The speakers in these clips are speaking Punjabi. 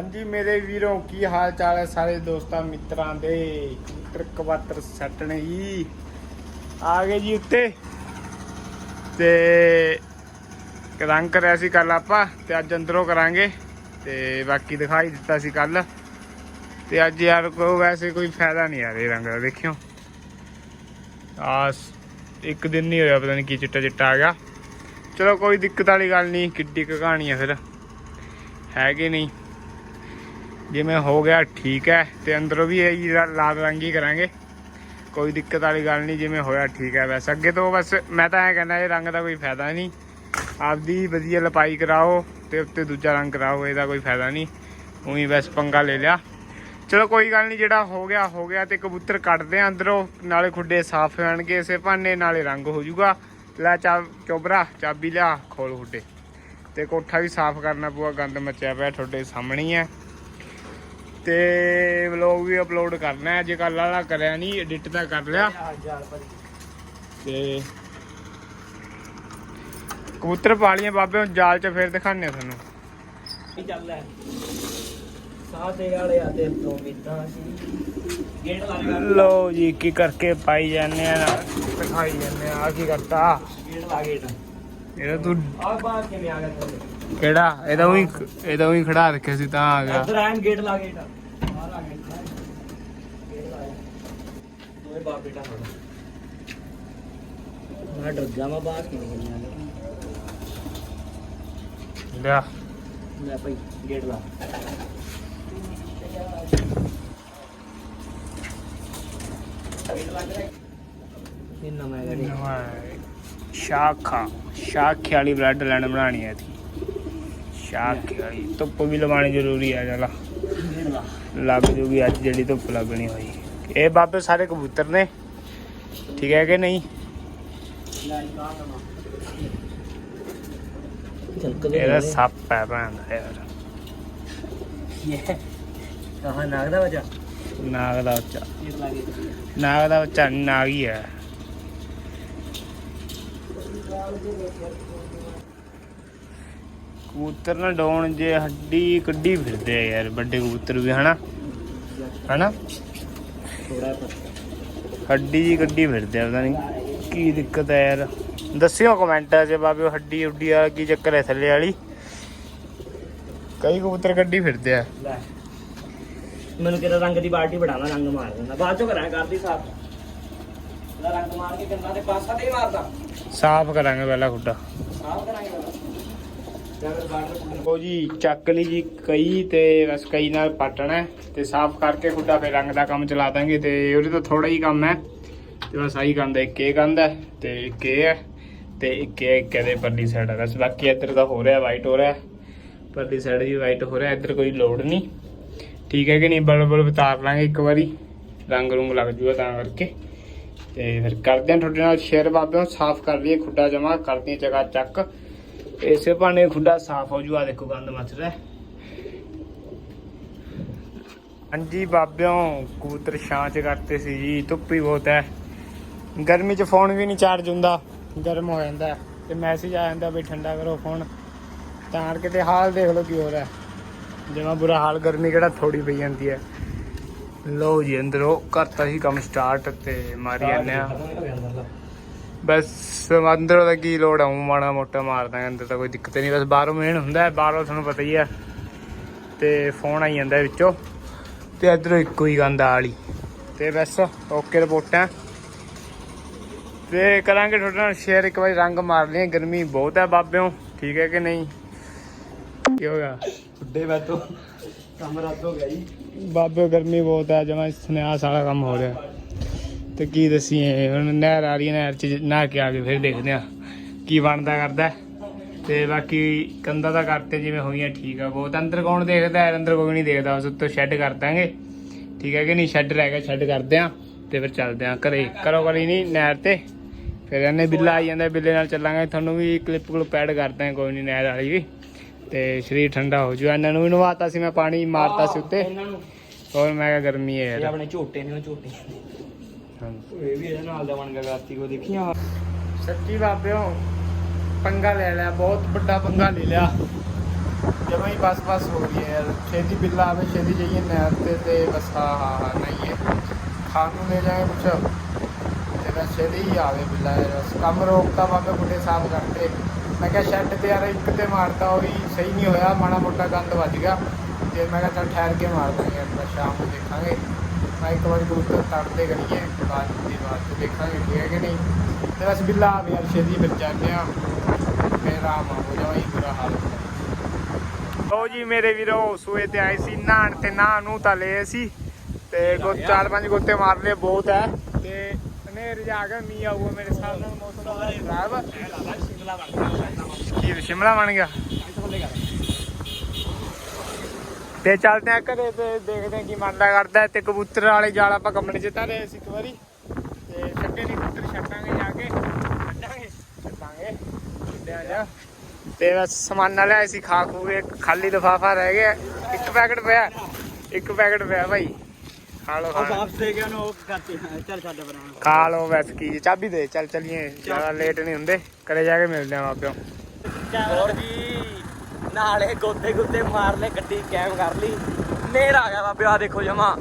ਹਾਂਜੀ, ਮੇਰੇ ਵੀਰੋ, ਕੀ ਹਾਲ ਚਾਲ ਹੈ ਸਾਰੇ ਦੋਸਤਾਂ, ਮਿੱਤਰਾਂ ਦੇ? ਕਬੂਤਰ ਕਬੂਤਰ ਸੱਟ ਨੇ ਜੀ। ਆ ਗਏ ਜੀ ਉੱਤੇ। ਤੇ ਰੰਗ ਕਰਿਆ ਸੀ ਕੱਲ ਆਪਾਂ, ਤੇ ਅੱਜ ਅੰਦਰੋਂ ਕਰਾਂਗੇ। ਤੇ ਬਾਕੀ ਦਿਖਾਈ ਦਿੱਤਾ ਸੀ ਕੱਲ ਤੇ ਅੱਜ ਯਾਰ ਕੋ ਵੈਸੇ ਕੋਈ ਫਾਇਦਾ ਨਹੀਂ ਆ ਰਿਹਾ ਰੰਗ ਦਾ, ਦੇਖਿਓ। ਆਸ, ਇੱਕ ਦਿਨ ਨਹੀਂ ਹੋਇਆ, ਪਤਾ ਨਹੀਂ ਕੀ ਚਿੱਟਾ ਚਿੱਟਾ ਆ ਗਿਆ। ਚਲੋ, ਕੋਈ ਦਿੱਕਤ ਵਾਲੀ ਗੱਲ ਨਹੀਂ, ਕਿੱਡੀ ਕਹਾਣੀ ਆ ਫਿਰ। ਹੈਗੇ ਨਹੀਂ। ਜਿਵੇਂ ਹੋ ਗਿਆ ਠੀਕ ਹੈ ਤੇ ਅੰਦਰੋਂ ਵੀ ਇਹ ਹੀ ਲਾਲ ਰੰਗ ਹੀ ਕਰਾਂਗੇ। ਕੋਈ ਦਿੱਕਤ ਵਾਲੀ ਗੱਲ ਨਹੀਂ, ਜਿਵੇਂ ਹੋਇਆ ਠੀਕ ਹੈ ਬਸ। ਅੱਗੇ ਤੋਂ ਬਸ ਮੈਂ ਤਾਂ ਐ ਕਹਿੰਦਾ, ਇਹ ਰੰਗ ਦਾ ਕੋਈ ਫਾਇਦਾ ਨਹੀਂ। ਆਪਦੀ ਵਧੀਆ ਲਪਾਈ ਕਰਾਓ ਤੇ ਉੱਤੇ ਦੂਜਾ ਰੰਗ ਕਰਾਓ, ਇਹਦਾ ਕੋਈ ਫਾਇਦਾ ਨਹੀਂ। ਉਹੀ ਬਸ ਪੰਗਾ ਲੈ ਲਿਆ। ਚਲੋ ਕੋਈ ਗੱਲ ਨਹੀਂ, ਜਿਹੜਾ ਹੋ ਗਿਆ ਹੋ ਗਿਆ ਤੇ ਕਬੂਤਰ ਕੱਢਦੇ ਆ ਅੰਦਰੋਂ। ਨਾਲੇ ਖੁੱਡੇ ਸਾਫ਼ ਹੋਣਗੇ ਇਸੇ ਭਾਨੇ ਨਾਲੇ ਰੰਗ ਹੋ ਜਾਊਗਾ। ਲੈ ਚਾ, ਚੋਬਰਾ, ਚਾਬੀ ਲਿਆ, ਖੋਲ ਖੁੱਡੇ। ਤੇ ਕੋਠਾ ਵੀ ਸਾਫ਼ ਕਰਨਾ ਪਊਗਾ, ਗੰਦ ਮਚਿਆ ਪਿਆ ਤੁਹਾਡੇ ਸਾਹਮਣੇ ਹੀ ਹੈ। ਤੇ ਵਲੌਗ ਵੀ ਅਪਲੋਡ ਕਰਨਾ ਹੈ। ਜੇ ਕੱਲ ਵਾਲਾ ਕਰਿਆ ਨਹੀਂ ਐਡਿਟ ਤਾਂ ਕਰ ਲਿਆ। ਤੇ ਕਬੂਤਰ ਪਾਲੀਆਂ ਬਾਬੇ ਹੁਣ ਜਾਲ 'ਚ ਫੇਰ ਦਿਖਾਣੇ ਤੁਹਾਨੂੰ। ਕੀ ਚੱਲਦਾ ਹੈ? ਸਾਦੇ ਵਾਲੇ ਆ ਤੇ ਤੋਂ ਮਿੱਦਾਂ ਸੀ। ਗੇਟ ਲਾ ਜੀ ਕੀ ਕਰਕੇ ਪਾਈ ਜਾਂਦੇ ਆ? ਦਿਖਾਈ ਜਾਂਦੇ ਆ। ਕੀ ਕਰਤਾ? ਗੇਟ ਲਾ ਗੇਟ ਇਹਦਾ ਤੂੰ ਆ ਬਾਹਰ ਕਿਵੇਂ ਆ ਗਿਆ ਕਿਹੜਾ? ਇਹਦਾ ਉਹੀ ਇਹਦਾ ਉਹੀ ਖੜਾ ਰੱਖਿਆ ਸੀ ਤਾਂ ਆ ਗਿਆ। ਇੱਧਰ ਆਣ ਗੇਟ ਲਾ ਗੇਟ ਬਾਹਰ ਆ ਗੇਟ ਗੇਟ ਲਾ ਦੋਵੇਂ ਬਾਪ ਬੇਟਾ ਥੋੜਾ ਮੈਂ ਡਰ ਜਾ ਮੈਂ ਬਾਹਰ ਕਿਵੇਂ ਗਿਆ ਲਿਆ। ਲੈ ਭਾਈ ਗੇਟ ਲਾ। ਗੇਟ ਲੱਗ ਰਿਹਾ ਇਹ ਨਵਾਂ ਗੜੀ ਸ਼ਾਖਾ। ਸ਼ਾਖੇ ਵਾਲੀ ਬਲੱਡ ਲਾਈਨ ਬਣਾਣੀ ਹੈ ਥੀ ਧੁੱਪ ਵੀ ਲਵਾਣੀ ਜ਼ਰੂਰੀ ਹੈ ਚਲਾ। ਗੇਟ ਲਾ ਲੱਗ ਜੂਗੀ ਅੱਜ ਜਿਹੜੀ ਧੁੱਪ ਲੱਗਣੀ ਹੋਈ। ਇਹ ਬਾਬੇ ਸਾਰੇ ਕਬੂਤਰ ਨੇ। ਠੀਕ ਹੈ ਕਿ ਨਹੀਂ? ਇਹਦਾ ਸੱਪ ਹੈ ਭੈਣ ਦਾ ਯਾਰ। ਇਹ ਕਹਾਂ ਨਾਗ ਦਾ ਵਜਾ ਨਾਗ ਦਾ ਬੱਚਾ। ਨਾਗ ਦਾ ਬੱਚਾ ਨਾਗ ਹੀ ਹੈ। ਕਬੂਤਰ ਨਾ ਡਾਉਣ ਜੇ ਹੱਡੀ ਕੱਢੀ ਫਿਰਦੇ ਆ ਯਾਰ ਵੱਡੇ ਕਬੂਤਰ ਵੀ ਹਨਾ? ਹਨਾ? ਹੱਡੀ ਜੀ ਕੱਢੀ ਫਿਰਦੇ ਆ ਪਤਾ ਨਹੀਂ ਕੀ ਦਿੱਕਤ ਹੈ ਯਾਰ। ਦੱਸਿਓ ਕਮੈਂਟਾਂ 'ਚ ਬਾਬੇ ਹੱਡੀ ਉੱਡੀ ਆ ਕੀ ਚੱਕਰ ਹੈ ਥੱਲੇ ਵਾਲੀ? ਕਈ ਕਬੂਤਰ ਕੱਢੀ ਫਿਰਦੇ ਆ। ਮੈਨੂੰ ਕਿਹੜਾ ਰੰਗ ਦੀ ਬਾਲਟੀ ਬੜਾਣਾ ਰੰਗ ਮਾਰ ਦਿੰਦਾ। ਬਾਅਦ ਚੋਂ ਕਰਾਂ ਕਰਦੀ ਸਾਫ਼। ਰੰਗ ਮਾਰ ਕੇ ਗੰਦਾ ਤੇ ਪਾਸਾ ਤੇ ਹੀ ਮਾਰਦਾ। ਸਾਫ਼ ਕਰਾਂਗੇ ਪਹਿਲਾਂ ਖੁੱਡਾ। ਸਾਫ਼ ਕਰਾਂਗੇ ਪਹਿਲਾਂ ਉਹ ਜੀ, ਚੱਕ ਲਈ ਜੀ ਕਈ ਤੇ ਬਸ ਕਈ ਨਾਲ ਪਾਟਣਾ ਹੈ ਤੇ ਸਾਫ਼ ਕਰਕੇ ਖੁੱਡਾ ਫਿਰ ਰੰਗ ਦਾ ਕੰਮ ਚਲਾ ਦਾਂਗੇ ਤੇ ਉਹਦੇ ਤੋਂ ਥੋੜਾ ਹੀ ਕੰਮ ਹੈ ਤੇ ਬਸ ਆਹੀ ਕੰਮ ਦਾ ਇੱਕ ਇਹ ਕੰਧ ਹੈ ਤੇ ਇੱਕ ਇਹ ਹੈ ਤੇ ਇੱਕ ਇਹ ਇੱਕ ਪਰਲੀ ਸਾਈਡ ਹੈ। ਬਸ ਬਾਕੀ ਇੱਧਰ ਤਾਂ ਹੋ ਰਿਹਾ ਵਾਈਟ ਹੋ ਰਿਹਾ। ਪਰਲੀ ਸਾਈਡ ਵੀ ਵਾਈਟ ਹੋ ਰਿਹਾ, ਇੱਧਰ ਕੋਈ ਲੋਡ ਨਹੀਂ। ਠੀਕ ਹੈ ਕਿ ਨਹੀਂ? ਬਲ ਬਲ ਉਤਾਰ ਲਾਂਗੇ ਇੱਕ ਵਾਰੀ। ਰੰਗ ਰੁੰਗ ਲੱਗ ਜੂਗਾ ਤਾਂ ਕਰਕੇ। ਤੇ ਫਿਰ ਕਰਦੇ ਹਾਂ ਤੁਹਾਡੇ ਨਾਲ ਸ਼ੇਅਰ ਬਾਬਿਓ, ਸਾਫ਼ ਕਰ ਲਈਏ ਖੁੱਡਾ ਜਮਾ ਕਰਦੀ ਜਗ੍ਹਾ ਚੱਕ। ਇਸੇ ਭਾਣੇ ਖੁੱਡਾ ਸਾਫ਼ ਹੋ ਜੂ ਆ ਦੇਖੋ ਗੰਦ ਮੱਚ ਰਿਹਾ। ਹਾਂਜੀ ਬਾਬਿਓ, ਕਬੂਤਰ ਛਾਂ ਚ ਕਰਤੇ ਸੀ ਜੀ, ਧੁੱਪੀ ਬਹੁਤ ਹੈ। ਗਰਮੀ ਚ ਫੋਨ ਵੀ ਨਹੀਂ ਚਾਰਜ ਹੁੰਦਾ, ਗਰਮ ਹੋ ਜਾਂਦਾ ਹੈ। ਤੇ ਮੈਸੇਜ ਆ ਜਾਂਦਾ ਵੀ ਠੰਡਾ ਕਰੋ ਫੋਨ ਤਾਂ ਕਰਕੇ ਤੇ ਹਾਲ ਦੇਖ ਲਓ ਕੀ ਹੋ ਰਿਹਾ। ਜਿਵੇਂ ਬੁਰਾ ਹਾਲ, ਗਰਮੀ ਕਿਹੜਾ ਥੋੜੀ ਪਈ ਜਾਂਦੀ ਹੈ। ਲਓ ਜੀ ਅੰਦਰੋਂ ਕਰਤਾ ਸੀ ਕੰਮ ਸਟਾਰਟ ਤੇ ਮਾਰੀ ਜਾਂਦੇ ਆ। ਬਸ ਅੰਦਰੋਂ ਦਾ ਕੀ ਲੋੜ ਆ ਮਾੜਾ ਮੋਟਾ ਮਾਰਦਾ ਅੰਦਰ ਤਾਂ ਕੋਈ ਦਿੱਕਤ ਨਹੀਂ ਬਸ ਬਾਹਰੋਂ ਮੇਨ ਹੁੰਦਾ ਹੈ ਬਾਹਰੋਂ ਤੁਹਾਨੂੰ ਪਤਾ ਹੀ ਹੈ। ਤੇ ਫੋਨ ਆਈ ਜਾਂਦਾ ਵਿੱਚੋਂ ਤੇ ਇਧਰੋਂ ਇੱਕੋ ਹੀ ਗੰਦ ਆ ਵਾਲੀ ਤੇ ਬਸ ਓਕੇ ਰਿਪੋਰਟਾਂ। ਤੇ ਕਰਾਂਗੇ ਤੁਹਾਡੇ ਨਾਲ ਸ਼ੇਅਰ ਇੱਕ ਵਾਰੀ ਰੰਗ ਮਾਰ ਲਈਏ ਗਰਮੀ ਬਹੁਤ ਹੈ ਬਾਬਿਓ ਠੀਕ ਹੈ ਕਿ ਨਹੀਂ? ਕੀ ਹੋ ਗਿਆ? ਉੱਡੇ ਬੈਠੋ ਕੰਮ ਰੱਦ ਹੋ ਗਿਆ ਜੀ। ਬਾਬੇ ਗਰਮੀ ਬਹੁਤ ਹੈ ਜਮਾ ਸਨਿਆਸ ਵਾਲਾ ਕੰਮ ਹੋ ਰਿਹਾ। ਤੇ ਕੀ ਦਸੀਏ ਹੁਣ ਨਹਿਰ ਆ ਰਹੀ ਹੈ ਨਹਿਰ ਚ ਨਹਾ ਕੇ ਆ ਕੇ ਫਿਰ ਦੇਖਦੇ ਆ ਕੀ ਬਣਦਾ ਕਰਦਾ। ਤੇ ਬਾਕੀ ਕੰਧਾਂ ਦਾ ਕਰਤੇ ਜਿਵੇਂ ਹੋਈਆਂ ਠੀਕ ਆ ਬਹੁਤ। ਅੰਦਰ ਕੌਣ ਦੇਖਦਾ ਹੈ? ਅੰਦਰ ਕੋਈ ਨਹੀਂ ਦੇਖਦਾ ਉਸ ਉੱਤੇ ਸ਼ੈੱਡ ਕਰ ਦਾਂਗੇ। ਠੀਕ ਹੈ ਕਿ ਨਹੀਂ? ਸ਼ੈੱਡ ਰਹਿ ਗਿਆ ਸ਼ੈੱਡ ਕਰਦੇ ਆ ਤੇ ਫਿਰ ਚੱਲਦੇ ਆ ਘਰੇ। ਕਰੋ ਕਰੀ ਨਹੀਂ ਨਹਿਰ ਤੇ। ਫਿਰ ਇਹਨੇ ਬਿੱਲਾ ਆਈ ਜਾਂਦਾ ਬਿੱਲੇ ਨਾਲ ਚੱਲਾਂਗੇ। ਤੁਹਾਨੂੰ ਵੀ ਕਲਿੱਪ ਕਲਿੱਪ ਐਡ ਕਰਦੇ ਆ ਕੋਈ ਨਹੀਂ ਨਹਿਰ ਵਾਲੀ ਵੀ। ਤੇ ਸਰੀਰ ਠੰਡਾ ਹੋ ਜੂ ਇਹਨਾਂ ਨੂੰ ਵੀ ਨਵਾਤਾ ਸੀ ਮੈਂ ਪਾਣੀ ਮਾਰਤਾ ਸੀ ਉੱਤੇ। ਇਹਨਾਂ ਨੂੰ। ਹੋਰ ਮੈਂ ਕਿਹਾ ਗਰਮੀ ਹੈ ਯਾਰ। ਆਪਣੇ ਝੋਟੇ ਨੇ ਉਹ ਝੋਟੇ। ਹਾਂਜੀ। ਇਹ ਵੀ ਇਹਦੇ ਨਾਲ ਦਾ ਬਣ ਗਿਆ ਗਾਤੀ ਕੋ ਦੇਖੀਆਂ ਸੱਚੀ ਬਾਬਿਓ ਪੰਗਾ ਲੈ ਲਿਆ ਬਹੁਤ ਵੱਡਾ ਪੰਗਾ ਲੈ ਲਿਆ। ਜਮਾ ਹੀ ਬਸ ਬਸ ਹੋ ਗਈ ਹੈ ਯਾਰ ਛੇਤੀ ਬਿੱਲਾ ਆਵੇ ਛੇਤੀ ਜਾਈਏ ਨਹਿਰ ਤੇ ਤੇ ਬਸ ਹਾਂ ਹਾਂ ਹਾਂ ਨਹੀਂ ਹੈ। ਖਾਣ ਨੂੰ ਲੈ ਜਾਏ ਕੁਛ ਤੇ ਬਸ ਛੇਤੀ ਹੀ ਆਵੇ ਬਿੱਲਾ ਯਾਰ। ਬਸ ਕੰਮ ਰੋਕਤਾ ਬਾਬੇ ਗੁੱਡੇ ਸਾਫ਼ ਕਰਤੇ ਮੈਂ ਕਿਹਾ ਸ਼ੈੱਡ ਤੇ ਯਾਰ ਇੱਕ ਤੇ ਮਾਰਤਾ ਉਹ ਵੀ ਸਹੀ ਨਹੀਂ ਹੋਇਆ ਮਾੜਾ ਮੋਟਾ ਗੰਦ ਵੱਜ ਗਿਆ। ਤੇ ਮੈਂ ਕਿਹਾ ਚੱਲ ਠਹਿਰ ਕੇ ਮਾਰ ਦਾਂਗੇ ਯਾਰ ਬਸ ਸ਼ਾਮ ਨੂੰ ਦੇਖਾਂਗੇ। ਮੈਂ ਇੱਕ ਵਾਰ ਕਬੂਤਰ ਤੜਦੇ ਕਰੀਏ ਬਾਅਦ ਦੀ ਬਾਅਦ ਚ ਦੇਖਾਂਗੇ ਠੀਕ ਹੈ ਕਿ ਨਹੀਂ। ਤੇ ਬਸ ਬਿੱਲਾ ਆਵੇ ਯਾਰ ਛੇਤੀ ਫਿਰ ਜਾਂਦੇ ਆ। ਫਿਰ ਆਰਾਮ ਹੋ ਜਾਵੇ ਬੁਰਾ ਹਾਲ ਲੋ ਜੀ ਮੇਰੇ ਵੀਰੋ ਸੂਏ ਤੇ ਆਏ ਸੀ ਨਹਾਣ ਤੇ ਨਹਾ ਨੂੰ ਤਾਂ ਲਏ ਸੀ ਤੇ ਗੋ ਚਾਰ ਪੰਜ ਗੋਤੇ ਮਾਰ ਲਏ ਬਹੁਤ ਹੈ ਤੇ ਹਨੇਰ ਜਾ ਕੇ ਮੀਂਹ ਆਊਗਾ ਮੇਰੇ ਹਿਸਾਬ ਨਾਲ ਮੌਸਮ ਦਾ ਖਰਾਬ ਸ਼ਿਮਲਾ ਵਰਗਾ ਕੀ ਸ਼ਿਮਲਾ ਬਣ ਗਿਆ? ਤੇ ਚੱਲਦੇ ਆ ਘਰੇ ਤੇ ਦੇਖਦੇ ਆ ਕੀ ਮੰਨਦਾ ਕਰਦਾ ਤੇ ਕਬੂਤਰ ਵਾਲੇ ਜਾਲ ਆਪਾਂ ਕਮਰੇ 'ਚ ਧਰੇ ਸੀ ਇੱਕ ਵਾਰੀ। ਤੇ ਛੱਡੇ ਨਹੀਂ ਕਬੂਤਰ ਛੱਡਾਂਗੇ ਜਾ ਕੇ। ਛੱਡਾਂਗੇ ਛੱਡਾਂਗੇ। ਛੱਡਿਆ ਜਾ। ਤੇ ਬਸ ਸਮਾਨਾ ਲਿਆ ਸੀ ਖਾ ਖੂ ਕੇ ਇੱਕ ਖਾਲੀ ਲਿਫਾਫਾ ਰਹਿ ਗਿਆ। ਇੱਕ ਪੈਕਟ ਪਿਆ ਇੱਕ ਪੈਕਟ ਪਿਆ ਭਾਈ। ਖਾ ਉਹ ਖਾਣਾ। ਵਾਪਸ ਦੇ ਗਿਆ ਉਹ ਕਰਤੇ ਚੱਲ ਛੱਡ ਬਣਾ ਖਾ ਲਓ ਬਸ ਕੀ ਚਾਬੀ ਦੇ ਚੱਲ ਚਲੀਏ। ਜ਼ਿਆਦਾ ਲੇਟ ਨਹੀਂ ਹੁੰਦੇ। ਘਰੇ ਜਾ ਕੇ ਮਿਲਦੇ ਆ ਮਾਪਿਓ ਹੋਰ ਜੀ। ਨਾਲੇ ਗੋਤੇ ਗੁੱਤੇ ਮਾਰ ਲੈ ਗੱਡੀ ਕੈਮ ਕਰ ਲਈ। ਨੇਰ ਆ ਗਿਆ ਬਾਬੇ ਆ ਦੇਖੋ ਜਮਾ।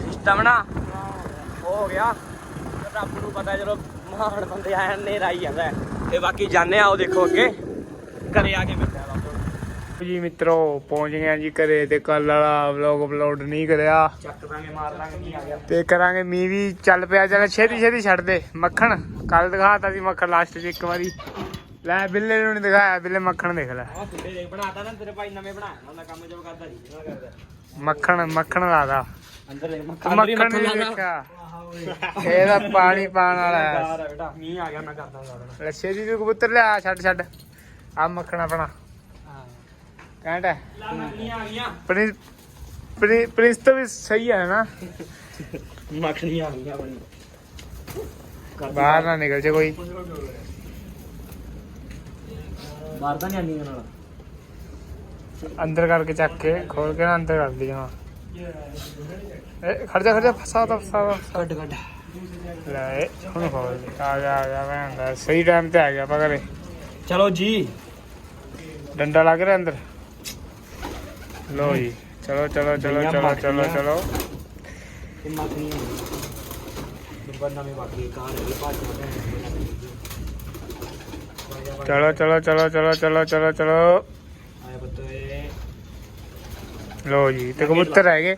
ਸਿਸਟਮ ਨਾ ਹੋ ਗਿਆ। ਰੱਬ ਨੂੰ ਪਤਾ ਜਦੋਂ ਮਹਾਨ ਬੰਦੇ ਆਏ ਨੇਰ ਆਈ ਜਾਂਦਾ। ਤੇ ਬਾਕੀ ਜਾਣੇ ਆ ਉਹ ਦੇਖੋ ਅੱਗੇ। ਘਰੇ ਆ ਕੇ ਮਿਲਦੇ ਬਾਬੇ ਜੀ ਮਿੱਤਰੋ ਪਹੁੰਚ ਗਏ ਜੀ ਘਰੇ ਤੇ ਕੱਲ ਵਾਲਾ ਵਲੌਗ ਅਪਲੋਡ ਨਹੀਂ ਕਰਿਆ। ਚੱਕ ਦਾਂਗੇ ਮਾਰ ਦਾਂਗੇ ਕੀ ਆ ਗਿਆ। ਤੇ ਕਰਾਂਗੇ ਮੀਂਹ ਵੀ ਚੱਲ ਪਿਆ ਚੱਲ ਛੇਤੀ ਛੇਤੀ ਛੱਡ ਦੇ। ਮੱਖਣ ਕੱਲ ਦਿਖਾਤਾ ਸੀ ਮੱਖਣ ਲਾਸਟ 'ਚ ਇੱਕ ਵਾਰੀ। ਲੈ ਬਿੱਲੇ ਨੂੰ ਨਹੀਂ ਦਿਖਾਇਆ ਬਿੱਲੇ ਮੱਖਣ ਦੇਖ ਲੈ। ਆ ਕੁੱਤੇ ਦੇ ਬਣਾਤਾ ਨਾ ਤੇਰੇ ਭਾਈ ਨਵੇਂ ਬਣਾਇਆ ਨਾ ਉਹਦਾ ਕੰਮ ਜੋ ਕਰਦਾ ਜੀ ਜਿਹੜਾ ਕਰਦਾ ਮੱਖਣ ਮੱਖਣ ਲਾਦਾ ਅੰਦਰ ਮੱਖਣ ਨਹੀਂ ਦੇਖਿਆ ਇਹਦਾ ਪਾਣੀ ਪਾਣ ਵਾਲਾ ਹੈ। ਯਾਰ ਬੇਟਾ ਮੀਂਹ ਆ ਗਿਆ ਮੈਂ ਕਰਦਾ ਸਾਰਾ ਲੱਛੇ ਦੀ ਤੂੰ ਕਬੂਤਰ ਲਿਆ ਛੱਡ ਛੱਡ। ਆ ਮੱਖਣ ਆਪਣਾ। ਹਾਂ। ਕਹਿੰਦਾ ਲਾ ਮੱਖਣੀਆਂ ਆ ਗਈਆਂ। ਪ੍ਰਿੰਸ ਪ੍ਰਿੰ- ਪ੍ਰਿੰਸ ਤਾਂ ਵੀ ਸਹੀ ਹੈ ਨਾ ਮੱਖਣੀਆਂ ਆ ਗਈਆਂ ਬਣੀ। ਬਾਹਰ ਨਾ ਨਿਕਲ ਜੇ ਕੋਈ। ਬਾਹਰ ਤਾਂ ਨਹੀਂ ਆਉਂਦੀਆਂ ਨਾਲ। ਅੰਦਰ ਕਰਕੇ ਚੱਕ ਕੇ ਖੋਲ ਕੇ ਨਾ ਅੰਦਰ ਕਰ ਦੀ ਹਾਂ ਇਹ ਖੜ ਜਾ ਖੜ ਜਾ ਫਸਾ ਤਾ ਫਸਾ ਤਾ, ਫਸਾ। ਕੱਢ ਕੱਢ। ਤਾ। ਲੈ ਇਹ ਹੁਣ ਖੋਲ ਦੇ। ਆ ਗਿਆ ਆ ਗਿਆ ਅੰਦਰ ਸਹੀ ਟਾਈਮ ਤੇ ਆ ਗਿਆ ਘਰੇ। ਚਲੋ ਜੀ। ਡੰਡਾ ਲੱਗ ਰਿਹਾ ਅੰਦਰ? ਲੋ ਜੀ। ਚਲੋ ਚਲੋ ਚਲੋ ਚਲੋ ਚਲੋ। ਚਲੋ। ਇਹ ਮੱਖਣੀਆਂ ਦੁਬਾਰਾ ਨਵੇਂ ਬਾਕੀ ਕਾਰ ਹੈ ਪਾਸ ਚਲੋ ਚਲੋ ਚਲੋ ਚਲੋ ਚਲੋ ਚਲੋ ਚਲੋ। ਆਇਆ ਬੱਤੇ ਲੋ ਜੀ ਤੇ ਕਬੂਤਰ ਰਹਿ ਗਏ।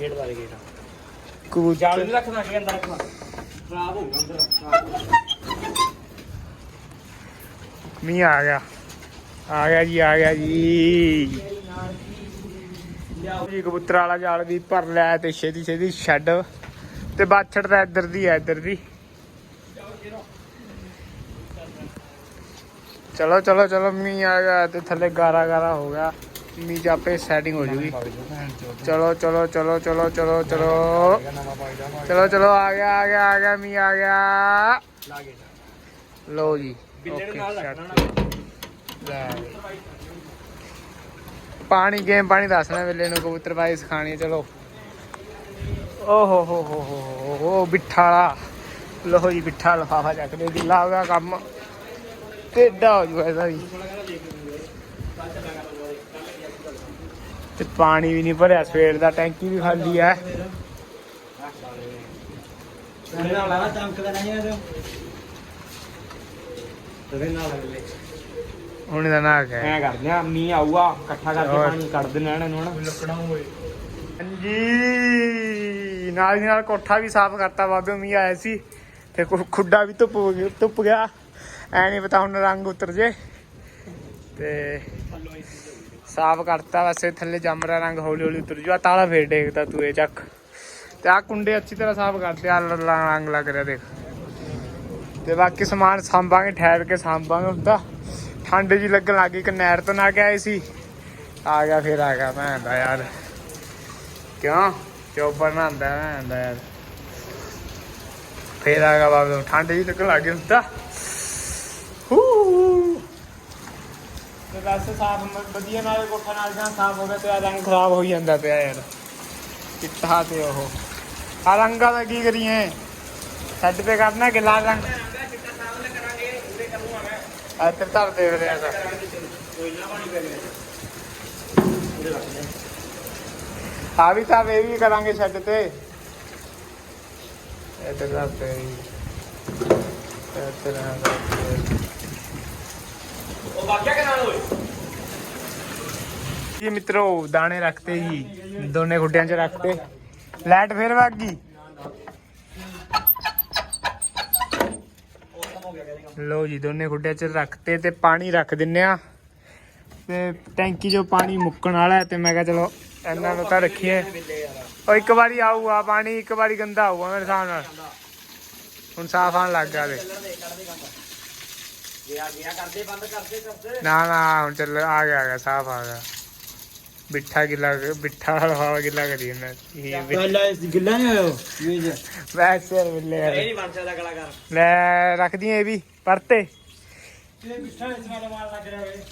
ਗੇਟ ਵਾਲੇ ਗੇਟ ਜਾਲ ਕਬੂਤਰ। ਨਹੀਂ ਰੱਖਣਾ ਕਿ ਅੰਦਰ ਰੱਖਣਾ। ਖਰਾਬ ਹੋ ਗਿਆ ਅੰਦਰ। ਮੀਂਹ ਆ ਗਿਆ। ਆ ਗਿਆ ਜੀ ਆ ਗਿਆ ਜੀ। ਕਬੂਤਰ ਵਾਲਾ ਜਾਲ ਵੀ ਭਰ ਲਿਆ ਤੇ ਛੇਤੀ ਛੇਤੀ ਛੱਡ। ਤੇ ਬਾਛੜ ਤਾਂ ਇੱਧਰ ਦੀ ਹੈ ਇੱਧਰ ਦੀ। ਚਲੋ ਚਲੋ ਚਲੋ ਮੀਂਹ ਆ ਗਿਆ ਤੇ ਥੱਲੇ ਗਾਰਾ ਗਾਰਾ ਹੋ ਗਿਆ। ਮੀਂਹ ਆਪੇ ਸੈਟਿੰਗ ਹੋ ਜੂਗੀ। ਚਲੋ ਚਲੋ ਚਲੋ ਚਲੋ ਚਲੋ ਚਲੋ। ਚਲੋ ਚਲੋ ਆ ਗਿਆ ਆ ਗਿਆ ਆ ਗਿਆ ਮੀਂਹ ਆ ਗਿਆ। ਲੋ ਜੀ ਲੈ ਬਈ। ਪਾਣੀ ਗੇਮ ਪਾਣੀ ਦੱਸਣਾ ਵੇਲੇ ਨੂੰ ਕਬੂਤਰ ਬਾਈ ਸਿਖਾਣੀ ਚਲੋ। ਓ ਹੋ ਹੋ ਹੋ ਹੋ ਹੋ ਹੋ ਬਿੱਠਾ ਵਾਲਾ। ਲੋ ਜੀ ਬਿੱਠਾ ਲਫਾਫਾ ਚੱਕ ਦੇ ਹੋ ਗਿਆ ਕੰਮ। ਟੇਡਾ ਹੋ ਜੂਗਾ ਇਹਦਾ ਵੀ। ਤੇ ਪਾਣੀ ਵੀ ਨਹੀਂ ਭਰਿਆ ਸਵੇਰ ਦਾ ਟੈਂਕੀ ਵੀ ਖਾਲੀ ਆ ਹੁਣ ਇਹਦਾ। ਨਾ ਹੈ ਐ ਕਰਦੇ ਆ ਮੀਂਹ ਆਊਗਾ ਇਕੱਠਾ ਕਰਕੇ ਹੋਰ। ਪਾਣੀ ਕੱਢ ਦੇਣਾ ਇਹਨਾਂ ਨੂੰ ਨਾ ਲੱਕੜਾਂ ਹੋਏ। ਹਾਂਜੀ। ਨਾਲ ਦੀ ਨਾਲ ਕੋਠਾ ਵੀ ਸਾਫ਼ ਕਰਤਾ ਬਾਬੇ ਮੀਂਹ ਆਇਆ ਸੀ। ਤੇ ਖੁ- ਖੁੱਡਾ ਵੀ ਧੁੱਪ ਗਿਆ- ਧੁੱਪ ਗਿਆ। ਐ ਨਹੀਂ ਪਤਾ ਹੁਣ ਰੰਗ ਉਤਰ ਜੇ। ਤੇ ਸਾਫ਼ ਕਰਤਾ ਵੈਸੇ ਥੱਲੇ ਜਮਰਾ ਰੰਗ ਹੌਲੀ ਹੌਲੀ ਉਤਰ ਜੂ। ਆ ਤਾਲਾ ਫੇਰ ਡੇਕਦਾ ਤੂੰ ਇਹ ਚੱਕ। ਤੇ ਆ ਕੁੰਡੇ ਅੱਛੀ ਤਰ੍ਹਾਂ ਸਾਫ਼ ਕਰਤੇ ਆ ਰੰਗ ਲੱਗ ਰਿਹਾ ਦੇਖ। ਤੇ ਬਾਕੀ ਸਮਾਨ ਸਾਂਭਾਂਗੇ, ਠਹਿਰ ਕੇ ਸਾਂਭਾਂਗੇ ਹੁੰਦਾ ਠੰਡ ਜੀ ਲੱਗਣ ਲੱਗੀ ਕਿ ਨਹਿਰ ਤੋਂ ਨਾ ਕੇ ਆਏ ਸੀ। ਆ ਗਿਆ ਫਿਰ, ਆ ਗਿਆ ਮੈਂ ਦਾ ਯਾਰ। ਕਿਉਂ? ਚੋਪਰ ਨਾ ਮੈਂ ਆਂਦਾ ਯਾਰ। ਫੇਰ ਆ ਗਿਆ ਬਾਬੂ ਠੰਡ ਜੀ ਲੱਗਣ ਲੱਗ ਗਈ ਹੁਣ ਤਾਂ ਹੂ ਤੇ ਵੈਸੇ ਸਾਫ਼ ਵਧੀਆ ਨਾਲ ਕੋਠਾ ਨਾਲ ਜਾਂ ਸਾਫ਼ ਹੋ ਗਿਆ ਤੇ ਆਹ ਰੰਗ ਖਰਾਬ ਹੋਈ ਜਾਂਦਾ ਪਿਆ ਯਾਰ। ਚਿੱਟਾ ਤੇ ਉਹ। ਆ ਰੰਗਾਂ ਦਾ ਕੀ ਕਰੀਏ? ਛੱਡ ਤੇ ਕਰਨਾ ਕਿ ਲਾਲ ਰੰਗ? ਆ ਤੇ ਧਰ ਦੇ ਰਿਹਾ ਸਰ ਆ ਵੀ ਤਾਂ ਇਹ ਵੀ ਕਰਾਂਗੇ ਛੱਡ ਤੇ। ਇਹ ਤੇ ਦਾ। ਤੇ ਇਹ ਤੇ ਨਾ ਉਹ ਵਾਕਿਆ ਕਿ ਨਾਲ ਜੀ ਮਿੱਤਰੋ, ਦਾਣੇ ਰੱਖਤੇ ਜੀ। ਦੋਨੇ ਗੁੱਡਿਆਂ 'ਚ ਰੱਖਤੇ। ਲਾਈਟ ਫੇਰ ਵਗ ਗਈ। ਲੋ ਜੀ, ਦੋਨੇ ਖੁੱਡਿਆਂ 'ਚ ਰੱਖਤੇ ਤੇ ਪਾਣੀ ਰੱਖ ਦਿੰਨੇ ਆ। ਤੇ ਟੈਂਕੀ 'ਚੋਂ ਪਾਣੀ ਮੁੱਕਣ ਵਾਲਾ ਹੈ ਤੇ ਮੈਂ ਕਿਹਾ ਚਲੋ, ਇਹਨਾਂ ਨੂੰ ਤਾਂ ਰੱਖੀਏ। ਉਹ ਇੱਕ ਵਾਰੀ ਆਊਗਾ ਪਾਣੀ, ਇੱਕ ਵਾਰੀ ਗੰਦਾ ਆਊਗਾ ਮੇਰੇ ਹਿਸਾਬ ਨਾਲ। ਹੁਣ ਸਾਫ਼ ਆਣ ਲੱਗ ਗਿਆ ਦੇ ਗਿਆ ਗਿਆ ਕਰਦੇ ਬੰਦ ਕਰਦੇ ਕਰਦੇ। ਨਾ ਨਾ ਹੁਣ ਚੱਲ ਆ ਗਿਆ ਆ ਗਿਆ ਸਾਫ਼ ਆ ਗਿਆ। ਬਿੱਠਾ ਗਿੱਲਾ ਬਿੱਠਾ ਹਵਾ ਗਿੱਲਾ ਕਰੀ ਜਾਂਦਾ ਇਹ ਵੀ- ਪਹਿਲਾਂ ਇਸ ਗਿੱਲਾ ਨਹੀਂ ਹੋਇਆ ਇਹ ਜੇ ਵੈਸੇ ਇਹ ਨਹੀਂ ਬਣ ਸਕਦਾ ਕਲਾਕਾਰ ਲੈ ਰੱਖਦੀ ਇਹ ਵੀ ਪਰਤੇ। ਇਹ ਮਿੱਠਾ ਇਸ ਨਾਲ ਮਾਰ ਲੱਗ ਰਿਹਾ ਵੇ।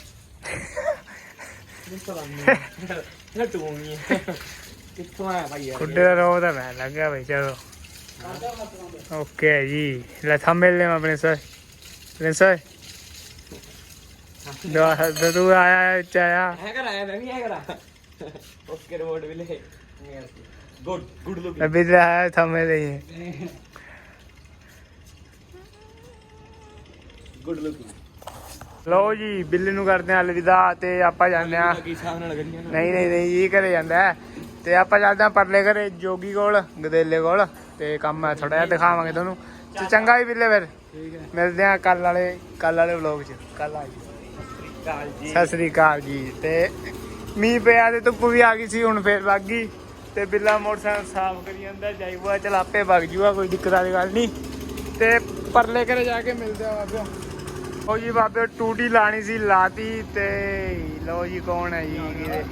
ਨਾ ਤੂੰ ਨਹੀਂ ਕਿੱਥੋਂ ਆਇਆ ਭਾਈ ਯਾਰ? ਖੁੱਡੇ ਦਾ ਰੋ ਤਾਂ ਮੈਂ ਲੱਗਾ ਬਈ ਚਲੋ। ਓਕੇ ਜੀ ਲੈ ਥੰਬੇਲ ਲੈ ਆਪਣੇ ਸਰ। ਲੈ ਸਰ। ਤੂੰ ਆਇਆ ਚਾਇਆ ਹੈ ਕਰ ਆਇਆ। ਮੈਂ ਵੀ ਹੈ ਕਰਾ ਓਕੇ ਰਿਵੋਰਡ ਵੀ ਲੈ ਗੁੱਡ ਗੁੱਡ ਲੁੱਕ ਅਭੀ ਤਾਂ ਹੈ ਥੰਬੇਲ ਹੀ ਗੁੱਡ ਲੁੱਕ ਲਓ ਜੀ ਬਿੱਲੀ ਨੂੰ ਕਰਦੇ ਆ ਅਲਵਿਦਾ ਤੇ ਆਪਾਂ ਜਾਂਦੇ ਆ ਨਹੀਂ ਨਹੀਂ ਨਹੀਂ ਇਹ ਘਰੇ ਜਾਂਦਾ ਹੈ। ਤੇ ਆਪਾਂ ਚੱਲਦੇ ਆ ਪਰਲੇ ਘਰੇ ਜੋਗੀ ਕੋਲ ਗਦੇਲੇ ਕੋਲ। ਤੇ ਕੰਮ ਹੈ ਥੋੜਾ ਜਿਹਾ ਦਿਖਾਵਾਂਗੇ ਤੁਹਾਨੂੰ। ਤੇ ਚੰਗਾ ਵੀ ਬਿੱਲੇ ਫਿਰ। ਠੀਕ ਹੈ। ਮਿਲਦੇ ਆ ਕੱਲ ਵਾਲੇ ਕੱਲ ਵਾਲੇ ਵਲੌਗ 'ਚ। ਕੱਲ ਆ ਜੀ। ਸਤਿ ਸ੍ਰੀ ਅਕਾਲ ਜੀ। ਤੇ ਮੀਂਹ ਪਿਆ ਤੇ ਧੁੱਪ ਵੀ ਆ ਗਈ ਸੀ ਹੁਣ ਫੇਰ ਵਗ ਗਈ। ਤੇ ਬਿੱਲਾ ਮੋਟਰਸਾਈਕਲ ਸਾਫ਼ ਕਰੀ ਜਾਂਦਾ ਜਾਈਵਾ ਚਲ ਆਪੇ ਵਗ ਜੂਗਾ ਕੋਈ ਦਿੱਕਤ ਵਾਲੀ ਗੱਲ ਨਹੀਂ। ਤੇ ਪਰਲੇ ਘਰੇ ਜਾ ਕੇ ਮਿਲਦੇ ਆ ਬਾਬਿਓ। ਉਹ ਜੀ ਬਾਬਿਓ ਟੂਟੀ ਲਾਣੀ ਸੀ ਲਾਤੀ ਤੇ ਲਓ ਜੀ ਕੌਣ ਹੈ ਜੀ ਕਿਹਦੇ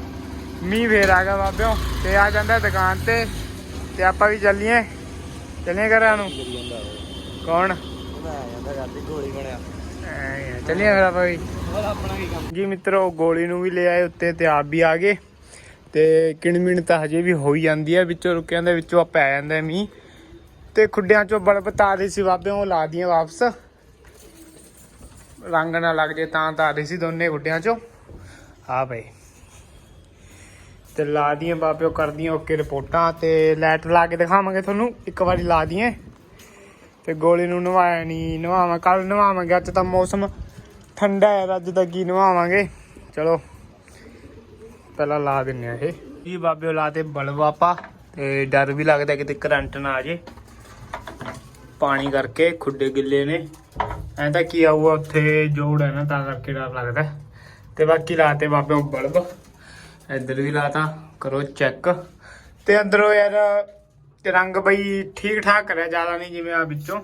ਮੀਂਹ ਫੇਰ ਆ ਗਿਆ ਬਾਬਿਓ। ਤੇ ਆ ਜਾਂਦਾ ਦੁਕਾਨ ਤੇ ਤੇ ਆਪਾਂ ਵੀ ਚੱਲੀਏ। ਚੱਲੀਏ ਘਰਾਂ ਨੂੰ। ਕੌਣ? ਉਹਦਾ ਆ ਜਾਂਦਾ ਕਰਦੀ ਗੋਲੀ ਬਣਿਆ। ਐਂ ਹੀ ਫਿਰ ਆਪਾਂ ਵੀ। ਆਪਣਾ ਕੀ ਕੰਮ ਜੀ ਮਿੱਤਰੋ, ਗੋਲੀ ਨੂੰ ਵੀ ਲੈ ਆਏ ਉੱਤੇ ਤੇ ਆਪ ਵੀ ਆ ਗਏ। ਤੇ ਕਿਣਮਿਣ ਤਾਂ ਹਜੇ ਵੀ ਹੋਈ ਜਾਂਦੀ ਹੈ ਵਿੱਚੋਂ ਰੁਕਿਆਂ ਦੇ ਵਿੱਚੋਂ ਆ ਪੈ ਜਾਂਦਾ ਮੀਂਹ। ਤੇ ਖੁੱਡਿਆਂ ਚੋਂ ਬਲਬ ਤਾਰੇ ਸੀ ਬਾਬੇ ਉਹ ਲਾ ਦੀਆਂ ਵਾਪਸ। ਰੰਗ ਨਾ ਲੱਗ ਜੇ ਤਾਂ ਤਾਂ ਰਹੀ ਸੀ ਦੋਨੇ ਖੁੱਡਿਆਂ ਚੋਂ। ਆ ਬਈ। ਤੇ ਲਾ ਦੀਆਂ ਬਾਬੇ ਉਹ ਕਰਦੀਆਂ ਓਕੇ ਰਿਪੋਰਟਾਂ। ਤੇ ਲਾਈਟ ਲਾ ਕੇ ਦਿਖਾਵਾਂਗੇ ਤੁਹਾਨੂੰ। ਇੱਕ ਵਾਰੀ ਲਾ ਦੀਆਂ। ਤੇ ਗੋਲੀ ਨੂੰ ਨਵਾਇਆ ਨਹੀਂ ਨਵਾਵਾਂ ਕੱਲ ਨਵਾਵਾਂਗੇ, ਅੱਜ ਤਾਂ ਮੌਸਮ ਠੰਡਾ ਹੈ, ਅੱਜ ਤਾਂ ਕੀ ਨਵਾਵਾਂਗੇ। ਚਲੋ, ਪਹਿਲਾਂ ਲਾ ਦਿੰਨੇ ਆ ਇਹ। ਇਹ ਬਾਬੇ ਲਾਤੇ ਬਲਬ ਆਪਾਂ ਤੇ ਡਰ ਵੀ ਲੱਗਦਾ ਕਿਤੇ ਕਰੰਟ ਨਾ ਆ ਜੇ। ਪਾਣੀ ਕਰਕੇ ਖੁੱਡੇ ਗਿੱਲੇ ਨੇ। ਐਂ ਤਾਂ ਕੀ ਆਊਗਾ ਉੱਥੇ ਜੋੜ ਹੈ ਨਾ, ਤਾਂ ਕਰਕੇ ਡਰ ਲੱਗਦਾ। ਤੇ ਬਾਕੀ ਲਾਤੇ ਬਾਬੇ ਬਲਬ। ਇੱਧਰ ਵੀ ਲਾਤਾ, ਕਰੋ ਚੈੱਕ। ਤੇ ਅੰਦਰੋਂ ਯਾਰ ਰੰਗ ਬਈ ਠੀਕ ਠਾਕ ਕਰਿਆ, ਜ਼ਿਆਦਾ ਨਹੀਂ ਜਿਵੇਂ ਆ ਵਿੱਚੋਂ।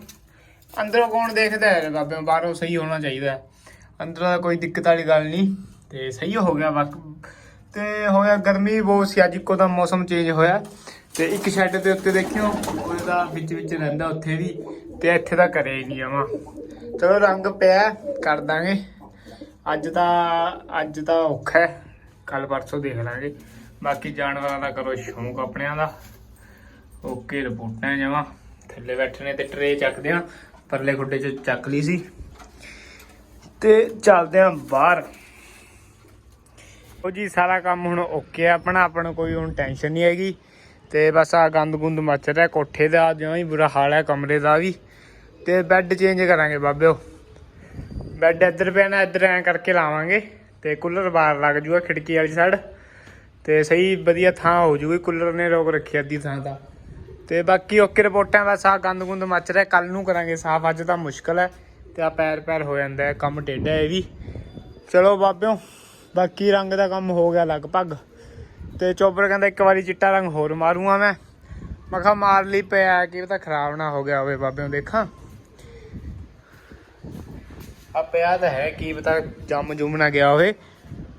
ਅੰਦਰੋਂ ਕੌਣ ਦੇਖਦਾ ਹੈ? ਬਾਬੇ ਬਾਹਰੋਂ ਸਹੀ ਹੋਣਾ ਚਾਹੀਦਾ ਹੈ। ਅੰਦਰੋਂ ਦਾ ਕੋਈ ਦਿੱਕਤ ਵਾਲੀ ਗੱਲ ਨਹੀਂ। ਤੇ ਸਹੀ ਹੋ ਗਿਆ ਵਕ ਤੇ ਹੋਇਆ ਗਰਮੀ ਬਹੁਤ ਸੀ, ਅੱਜ ਇੱਕੋ ਦਾ ਮੌਸਮ ਚੇਂਜ ਹੋਇਆ। ਤੇ ਇੱਕ ਸ਼ੈੱਡ ਦੇ ਉੱਤੇ ਦੇਖਿਓ, ਉਹਦਾ ਵਿੱਚ ਵਿੱਚ ਰਹਿੰਦਾ ਉੱਥੇ ਵੀ। ਤੇ ਇੱਥੇ ਤਾਂ ਕਰਿਆ ਹੀ ਨਹੀਂ ਜਮਾ ਚਲੋ ਰੰਗ ਪਿਆ, ਕਰ ਦਾਂਗੇ। ਅੱਜ ਤਾਂ ਅੱਜ ਤਾਂ ਔਖਾ ਹੈ। ਕੱਲ ਪਰਸੋਂ ਦੇਖ ਲਾਂਗੇ। ਬਾਕੀ ਜਾਨਵਰਾਂ ਦਾ ਕਰੋ ਸ਼ੌਂਕ ਆਪਣਿਆਂ ਦਾ। ਓਕੇ, ਰਿਪੋਰਟਾਂ ਜਮਾ। ਥੱਲੇ ਬੈਠਣੇ ਤੇ ਟਰੇ ਚੱਕਦੇ ਆ ਪਰਲੇ ਖੁੱਡੇ ਚ ਚੱਕ ਲਈ ਸੀ। ਤੇ ਚੱਲਦੇ ਆ ਬਾਹਰ। ਉਹ ਜੀ, ਸਾਰਾ ਕੰਮ ਹੁਣ ਓਕੇ ਆ ਆਪਣਾ। ਆਪਾਂ ਨੂੰ ਕੋਈ ਹੁਣ ਟੈਨਸ਼ਨ ਨਹੀਂ ਹੈਗੀ। ਤੇ ਬਸ ਆ ਗੰਦ ਗੁੰਦ ਮੱਚ ਰਿਹਾ, ਕੋਠੇ ਦਾ ਜਿਵੇਂ ਹੀ ਬੁਰਾ ਹਾਲ ਹੈ, ਕਮਰੇ ਦਾ ਵੀ। ਤੇ ਬੈੱਡ ਚੇਂਜ ਕਰਾਂਗੇ ਬਾਬਿਓ। ਬੈੱਡ ਇੱਧਰ ਪਿਆ ਨਾ, ਇੱਧਰ ਐਂ ਕਰਕੇ ਲਾਵਾਂਗੇ। ਤੇ ਕੂਲਰ ਬਾਹਰ ਲੱਗ ਜੂਗਾ, ਖਿੜਕੀ ਵਾਲੀ ਸਾਈਡ ਤੇ ਸਹੀ ਵਧੀਆ ਥਾਂ ਹੋ ਜੂਗੀ ਕੂਲਰ ਨੇ ਰੋਕ ਰੱਖੀ ਅੱਧੀ ਥਾਂ ਦਾ ਤੇ ਬਾਕੀ ਓਕੇ ਰਿਪੋਰਟਾਂ, ਬਸ ਆ ਗੰਦ ਗੁੰਦ ਮੱਚ ਰਿਹਾ ਕੱਲ ਨੂੰ ਕਰਾਂਗੇ ਸਾਫ਼, ਅੱਜ ਤਾਂ ਮੁਸ਼ਕਲ ਹੈ ਤੇ ਆ ਪੈਰ ਪੈਰ ਹੋ ਜਾਂਦਾ ਹੈ, ਕੰਮ ਟੇਢਾ ਹੈ ਇਹ ਵੀ। ਚਲੋ ਬਾਬਿਓ, ਬਾਕੀ ਰੰਗ ਦਾ ਕੰਮ ਹੋ ਗਿਆ ਲਗਭਗ। ਤੇ ਚੋਬਰ ਕਹਿੰਦਾ ਇੱਕ ਵਾਰੀ ਚਿੱਟਾ ਰੰਗ ਹੋਰ ਮਾਰੂਗਾ ਮੈਂ। ਮੈਂ ਕਿਹਾ ਮਾਰ ਲਈ ਪਿਆ, ਕਿ ਉਹ ਤਾਂ ਖਰਾਬ ਨਾ ਹੋ ਗਿਆ ਹੋਵੇ ਬਾਬਿਓ, ਦੇਖਾਂ। ਆ ਪਿਆ ਤਾਂ ਹੈ, ਕੀ ਪਤਾ ਜੰਮ ਜੁਮ ਨਾ ਗਿਆ ਹੋਵੇ।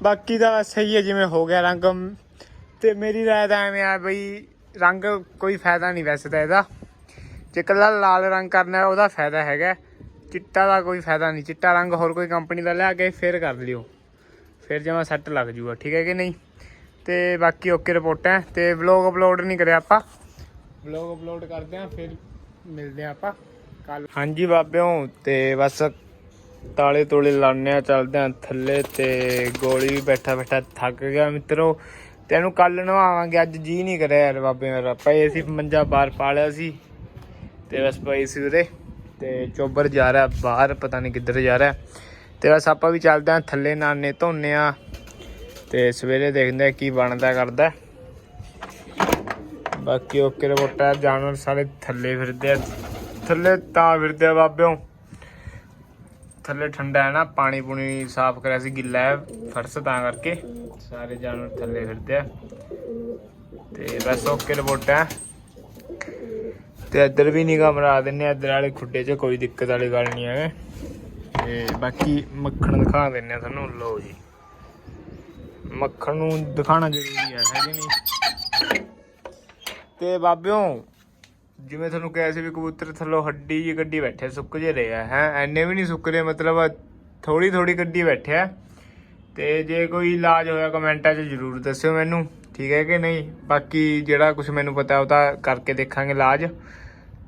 ਬਾਕੀ ਤਾਂ ਸਹੀ ਹੈ, ਜਿਵੇਂ ਹੋ ਗਿਆ ਰੰਗ। ਤੇ ਮੇਰੀ ਰਾਏ ਤਾਂ ਐਵੇਂ ਆ ਬਈ ਰੰਗ ਕੋਈ ਫਾਇਦਾ ਨਹੀਂ ਵੈਸੇ ਤਾਂ ਇਹਦਾ। ਜੇ ਇਕੱਲਾ ਲਾਲ ਰੰਗ ਕਰਨਾ ਉਹਦਾ ਫਾਇਦਾ ਹੈਗਾ ਚਿੱਟਾ ਦਾ ਕੋਈ ਫਾਇਦਾ ਨਹੀਂ। ਚਿੱਟਾ ਰੰਗ ਹੋਰ ਕੋਈ ਕੰਪਨੀ ਦਾ ਲਿਆ ਕੇ ਫਿਰ ਕਰ ਲਿਓ। ਫਿਰ ਜਮਾ ਸੈੱਟ ਲੱਗ ਜੂਗਾ, ਠੀਕ ਹੈ ਕਿ ਨਹੀਂ? ਤੇ ਬਾਕੀ ਓਕੇ ਰਿਪੋਰਟਾਂ ਤੇ ਵਲੌਗ ਅਪਲੋਡ ਨਹੀਂ ਕਰਿਆ ਆਪਾਂ। ਵਲੌਗ ਅਪਲੋਡ ਕਰਦੇ ਆ ਫਿਰ ਮਿਲਦੇ ਆ ਆਪਾਂ ਕੱਲ ਹਾਂਜੀ ਬਾਬਿਓ, ਤੇ ਬਸ ਤਾਲੇ ਤੋਲੇ ਲਾਉਂਦੇ ਆ ਚੱਲਦੇ ਆ ਥੱਲੇ ਤੇ ਗੋਲੀ ਵੀ ਬੈਠਾ ਬੈਠਾ ਥੱਕ ਗਿਆ ਮਿੱਤਰੋ। ਤੇ ਇਹਨੂੰ ਕੱਲ ਨਵਾਵਾਂਗੇ ਅੱਜ ਜੀ ਨਹੀਂ ਕਰਿਆ ਯਾਰ ਬਾਬੇ ਮੇਰਾ। ਪਏ ਸੀ ਮੰਜਾ ਬਾਹਰ ਪਾ ਲਿਆ ਸੀ ਤੇ ਬਸ ਪਈ ਸੀ ਉਰੇ ਤੇ ਚੋਬਰ ਜਾ ਰਿਹਾ, ਬਾਹਰ ਪਤਾ ਨਹੀਂ ਕਿੱਧਰ ਜਾ ਰਿਹਾ। ਤੇ ਬਸ ਆਪਾਂ ਵੀ ਚੱਲਦੇ ਆ ਥੱਲੇ ਨਾਨੇ ਧੋਨੇ ਆ ਤੇ ਸਵੇਰੇ ਦੇਖਦੇ ਆ ਕੀ ਬਣਦਾ, ਕਰਦਾ। ਬਾਕੀ ਓਕੇ ਰਿਪੋਰਟਾਂ ਜਾਨਵਰ ਸਾਰੇ ਥੱਲੇ ਫਿਰਦੇ ਆ। ਥੱਲੇ ਤਾਂ ਫਿਰਦੇ ਆ ਬਾਬਿਓ। ਥੱਲੇ ਠੰਡਾ ਹੈ ਨਾ, ਪਾਣੀ ਪੂਣੀ ਸਾਫ਼ ਕਰਿਆ ਸੀ, ਗਿੱਲਾ ਹੈ, ਫਰਸ਼ ਤਾਂ ਕਰਕੇ। ਸਾਰੇ ਜਾਨਵਰ ਥੱਲੇ ਫਿਰਦੇ ਆ। ਤੇ ਬਸ ਓਕੇ ਰਿਪੋਰਟਾਂ ਤੇ ਇੱਧਰ ਵੀ ਨਿਗਾਹ ਮਰਾ ਦਿੰਨੇ ਆ, ਇੱਧਰ ਵਾਲੇ ਖੁੱਡੇ 'ਚ ਕੋਈ ਦਿੱਕਤ ਵਾਲੀ ਗੱਲ ਨਹੀਂ ਹੈ ਤੇ ਬਾਕੀ ਮੱਖਣ ਦਿਖਾ ਦਿੰਨੇ ਆ ਤੁਹਾਨੂੰ, ਲਓ ਜੀ। ਮੱਖਣ ਨੂੰ ਦਿਖਾਣਾ ਜ਼ਰੂਰੀ ਹੈ ਹੈ ਕਿ ਨਹੀਂ? ਤੇ ਬਾਬਿਓ ਜਿਵੇਂ ਤੁਹਾਨੂੰ ਕਿਹਾ ਸੀ ਵੀ ਕਬੂਤਰ ਥੱਲੋਂ ਹੱਡੀ ਜੀ ਗੱਡੀ ਬੈਠੇ, ਸੁੱਕ ਜੇ ਰਹੇ ਆ, ਹੈ? ਐਨੇ ਵੀ ਨਹੀਂ ਸੁੱਕ ਰਹੇ ਮਤਲਬ ਥੋੜੀ ਥੋੜੀ ਗੱਡੀ ਬੈਠਿਆ ਤੇ ਜੇ ਕੋਈ ਇਲਾਜ ਹੋਇਆ ਕਮੈਂਟਾਂ 'ਚ ਜ਼ਰੂਰ ਦੱਸਿਓ ਮੈਨੂੰ, ਠੀਕ ਹੈ ਕਿ ਨਹੀਂ? ਬਾਕੀ ਜਿਹੜਾ ਕੁਝ ਮੈਨੂੰ ਪਤਾ, ਉਹ ਤਾਂ ਕਰਕੇ ਦੇਖਾਂਗੇ ਇਲਾਜ।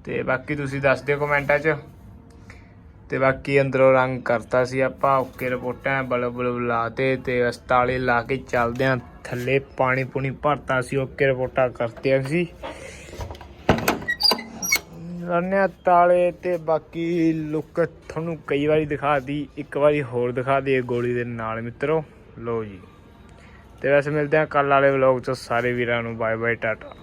ਤੇ ਬਾਕੀ ਤੁਸੀਂ ਦੱਸ ਦਿਓ ਕਮੈਂਟਾਂ 'ਚ। ਤੇ ਬਾਕੀ ਅੰਦਰੋਂ ਰੰਗ ਕਰਤਾ ਸੀ ਆਪਾਂ, ਓਕੇ ਰਿਪੋਰਟਾਂ, ਬਲਬ ਬਲਬ ਲਾਤੇ ਤੇ ਅਸਤਾਲੇ ਲਾ ਕੇ ਚੱਲਦੇ ਆਂ। ਥੱਲੇ ਪਾਣੀ ਪੂਣੀ ਭਰਤਾ ਸੀ, ਓਕੇ ਰਿਪੋਰਟਾਂ ਕਰਤੀਆਂ ਸੀ। ਰੰਨਿਆ ਤਾਲੇ ਤੇ ਬਾਕੀ ਲੁੱਕ ਤੁਹਾਨੂੰ ਕਈ ਵਾਰੀ ਦਿਖਾਤੀ ਇੱਕ ਵਾਰੀ ਹੋਰ ਦਿਖਾ ਦਈਏ ਗੋਲੀ ਦੇ ਨਾਲ ਮਿੱਤਰੋ। ਲੋ ਜੀ। ਤੇ ਵੈਸੇ ਮਿਲਦੇ ਆ ਕੱਲ ਵਾਲੇ ਵਲੌਗ ਚ। ਸਾਰੇ ਵੀਰਾਂ ਨੂੰ ਬਾਏ ਬਾਏ ਟਾਟਾ।